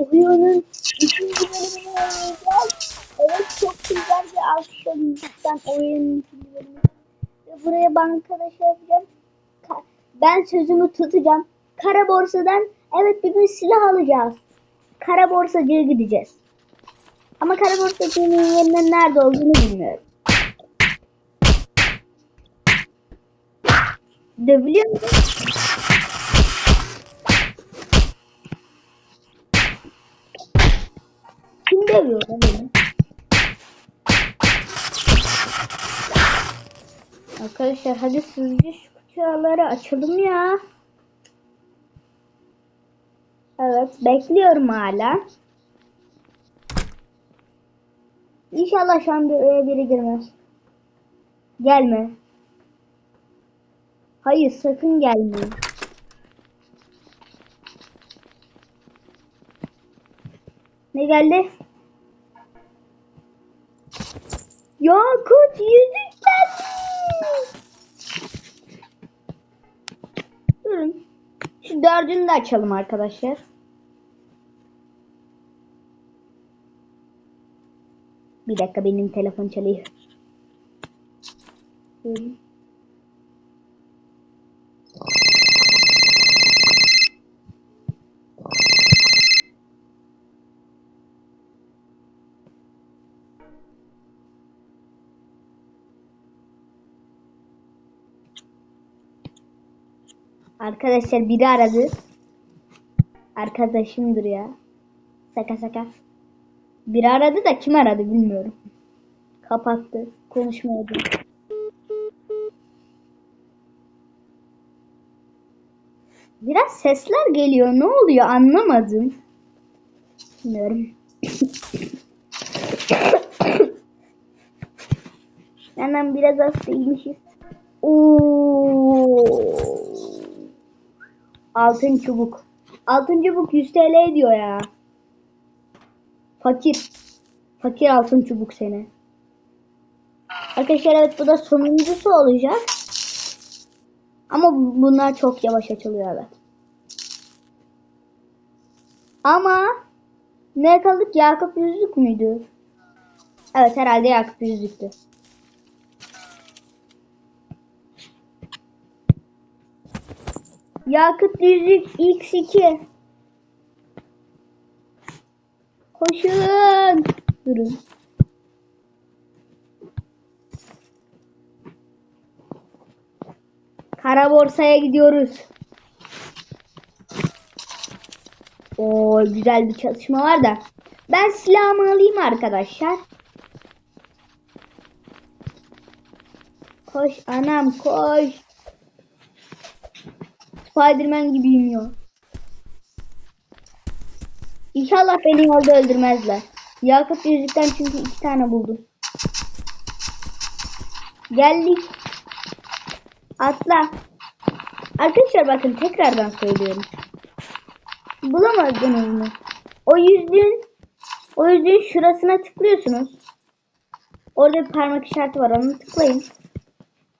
oyunun ikinci bölümünü oynayacağız. Evet çok güzel bir aksiyon lütfen oyunun. Ve buraya ben arkadaş yapacağım. Ben sözümü tutacağım. Kara borsadan evet bir gün silah alacağız. Kara borsacıya gideceğiz. Ama kara borsacının yerinin nerede olduğunu bilmiyorum. Dövülüyor musun? Beni? Arkadaşlar hadi sizce şu kutuları açalım ya. Evet bekliyorum hala. İnşallah şu an bir öyle biri girmez. Gelme. Hayır sakın gelme. Ne geldi? Yakut yüzük geldi. Durun. Şu dördünü de açalım arkadaşlar. Bir dakika benim telefon çalıyor. Durun. Arkadaşlar biri aradı. Arkadaşımdır ya. Saka saka. Biri aradı da kim aradı bilmiyorum. Kapattı. Konuşmuyordu. Biraz sesler geliyor. Ne oluyor anlamadım. Bilmiyorum. Hemen biraz hastaymışız. Oo. Altın çubuk. Altın çubuk 100 TL ediyor ya. Fakir. Fakir altın çubuk seni. Arkadaşlar evet bu da sonuncusu olacak. Ama bunlar çok yavaş açılıyor evet. Ama ne kaldık? Yakup yüzlük müydü? Evet herhalde Yakup yüzlüktü. Yakıt yüzük X2. Koşun. Durun. Kara borsaya gidiyoruz. Oo güzel bir çalışma var da. Ben silahımı alayım arkadaşlar. Koş anam koş. Spiderman gibiyim ya. İnşallah beni yolda öldürmezler. Yakut yüzükten çünkü iki tane buldum. Geldik. Atla. Arkadaşlar bakın tekrardan söylüyorum. Bulamadınız mı? O yüzüğün o yüzüğün şurasına tıklıyorsunuz. Orada bir parmak işareti var onu tıklayın.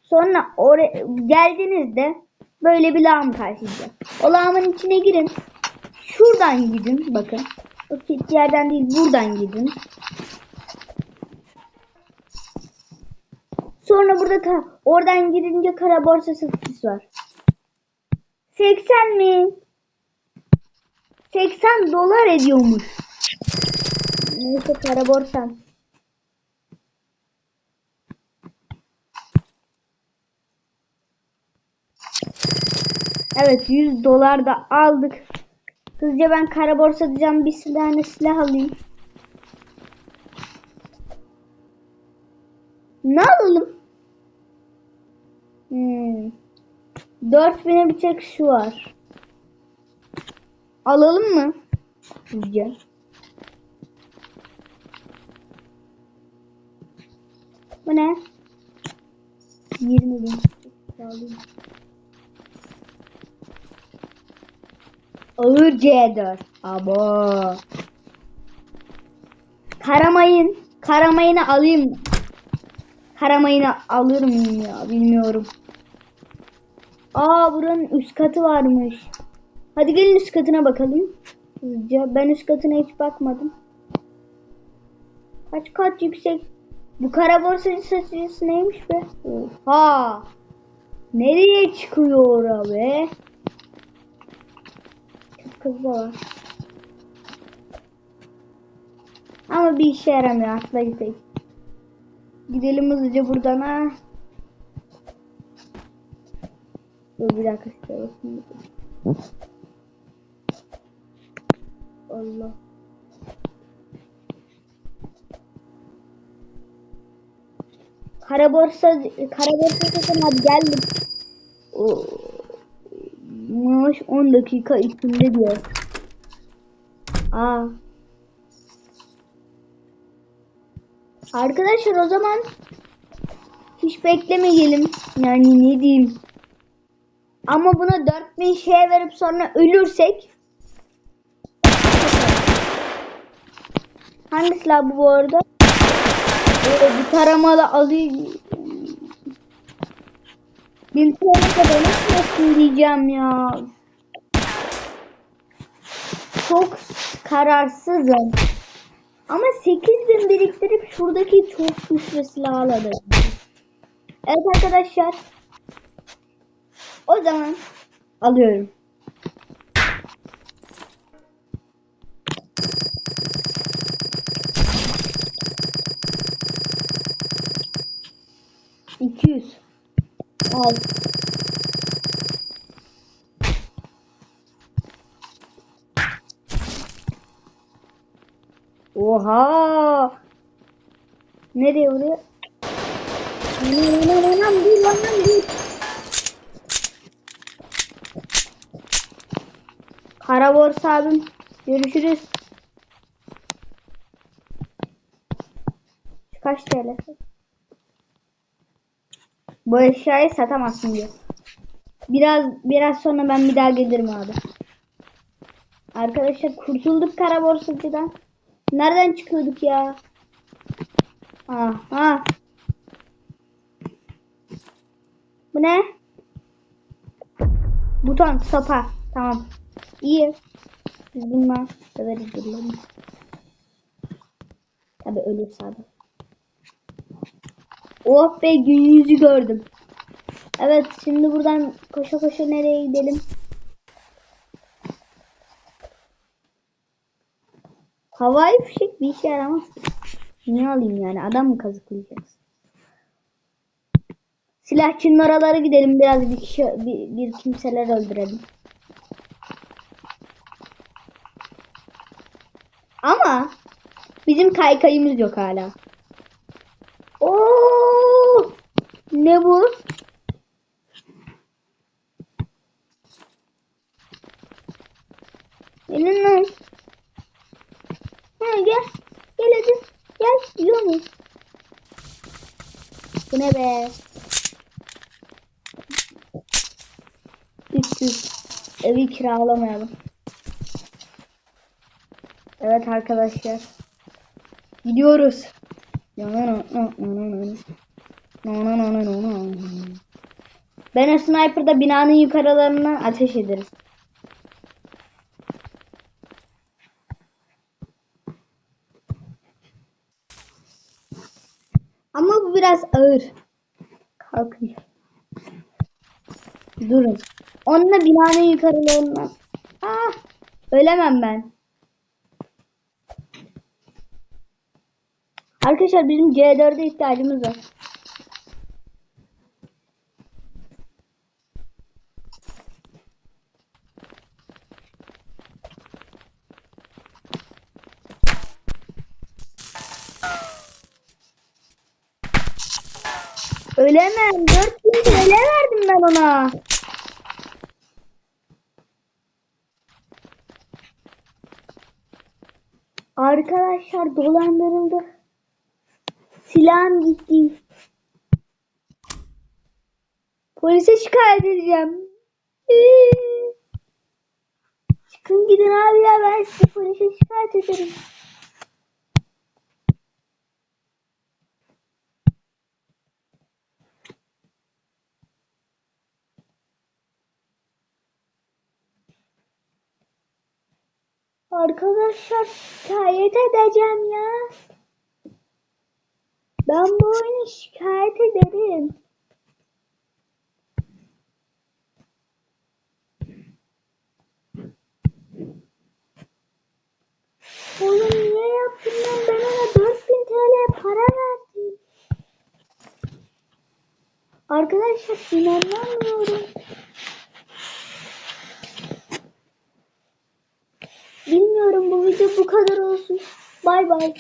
Sonra oraya geldiğinizde böyle bir lağım karşılayacak. O lağımın içine girin. Şuradan gidin bakın. O yerden değil buradan gidin. Sonra burada ka oradan girince kara borsa satıcısı var. 80 mi? 80 dolar ediyormuş. Neyse kara borsa. Evet 100 dolar da aldık. Hızlıca ben kara borsa diyeceğim bir tane silah alayım. Ne alalım? Hmm. 4000'e bir tek şu var. Alalım mı? Hızlıca. Bu ne? 20 bin. Ağır C4. Abo. Karamayın. Karamayını alayım. Karamayını alır mıyım ya bilmiyorum. Aa buranın üst katı varmış. Hadi gelin üst katına bakalım. Hızlıca. Ben üst katına hiç bakmadım. Kaç kat yüksek? Bu kara borsacı satıcısı neymiş be? Oha! Nereye çıkıyor ora be? Çok kız da var. Ama bir işe yaramıyor atla gidelim. Gidelim hızlıca buradan ha. Dur bir dakika bakayım. Allah. Kara borsa, kara borsa geldim. Oo. Maaş 10 dakika içinde diyor. Aa. Arkadaşlar o zaman hiç beklemeyelim. Yani ne diyeyim. Ama buna 4000 şey verip sonra ölürsek Hangisi la bu bu arada? Böyle bir taramalı alayım. Bin TL kadar nasıl diyeceğim ya. Çok kararsızım. Ama 8000 biriktirip şuradaki çok güçlü silahı alırım. Evet arkadaşlar. O zaman alıyorum. İki yüz. Al. Oha! Nereye oraya? Anam anam dur anam dur. Kara borsa abim. Görüşürüz. Kaç TL? Bu eşyayı satamazsın diyor. Biraz biraz sonra ben bir daha gelirim abi. Arkadaşlar kurtulduk kara borsacıdan. Nereden çıkıyorduk ya? Ha ha. Bu ne? Buton sopa. Tamam. İyi. Biz bununla döveriz birilerini. Tabi ölürse abi. Oh be gün yüzü gördüm. Evet şimdi buradan koşa koşa nereye gidelim? Havai fişek bir işe yaramaz. Niye alayım yani? Adam mı kazıklayacağız? Silahçının oralara gidelim biraz bir kişi bir, bir kimseler öldürelim. Ama bizim kaykayımız yok hala. Oo! Ne bu? Gelin lan. Ha gel. Gel hadi. Gel. Muyuz? Bu ne be? Üstsüz. Evi kiralamayalım. Evet arkadaşlar. Gidiyoruz. Ben sniper'da binanın yukarılarına ateş ederiz. Ama bu biraz ağır. Kalkın. Durun. Onunla binanın yukarılarına. Ah, ölemem ben. Arkadaşlar bizim C4'e ihtiyacımız var. Ölemem. 4000 TL verdim ben ona. Arkadaşlar dolandırıldı. Silahım gitti. Polise şikayet edeceğim. Çıkın gidin abi ya ben sizi polise şikayet ederim. Arkadaşlar şikayet edeceğim ya. Ben bu oyunu şikayet ederim. Oğlum niye yaptın lan? Ben ona 4000 TL para verdim. Arkadaşlar inanamıyorum. Bilmiyorum bu video bu kadar olsun. Bay bay.